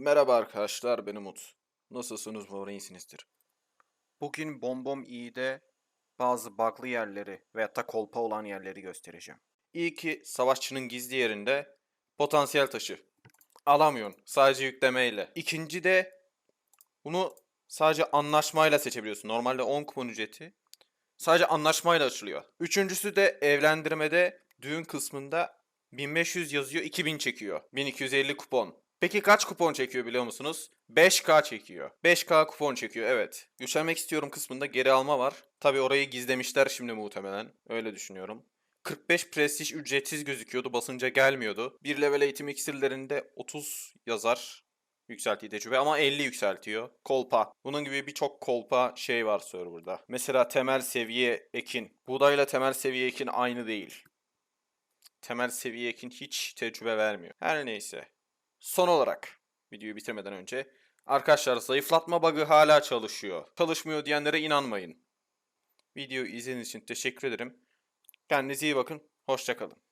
Merhaba arkadaşlar, ben Umut. Nasılsınız, umarım iyisinizdir. Bugün Bombom İ'de bazı bug'lı yerleri veyahut da kolpa olan yerleri göstereceğim. İyi ki savaşçının gizli yerinde potansiyel taşı. Alamıyorsun, sadece yüklemeyle. İkinci de bunu sadece anlaşmayla seçebiliyorsun. Normalde 10 kupon ücreti. Sadece anlaşmayla açılıyor. Üçüncüsü de evlendirmede düğün kısmında 1500 yazıyor, 2000 çekiyor. 1250 kupon. Peki kaç kupon çekiyor biliyor musunuz? 5K çekiyor. 5K kupon çekiyor evet. Güçlenmek istiyorum kısmında geri alma var. Tabi orayı gizlemişler şimdi muhtemelen. Öyle düşünüyorum. 45 prestij ücretsiz gözüküyordu. Basınca gelmiyordu. Bir level eğitim iksirlerinde 30 yazar. Yükseltiyi tecrübe ama 50 yükseltiyor. Kolpa. Bunun gibi birçok kolpa şey var serverda. Mesela temel seviye ekin. Buğdayla temel seviye ekin aynı değil. Temel seviye ekin hiç tecrübe vermiyor. Her neyse. Son olarak videoyu bitirmeden önce arkadaşlar zayıflatma bug'ı hala çalışıyor. Çalışmıyor diyenlere inanmayın. Videoyu izlediğiniz için teşekkür ederim. Kendinize iyi bakın. Hoşçakalın.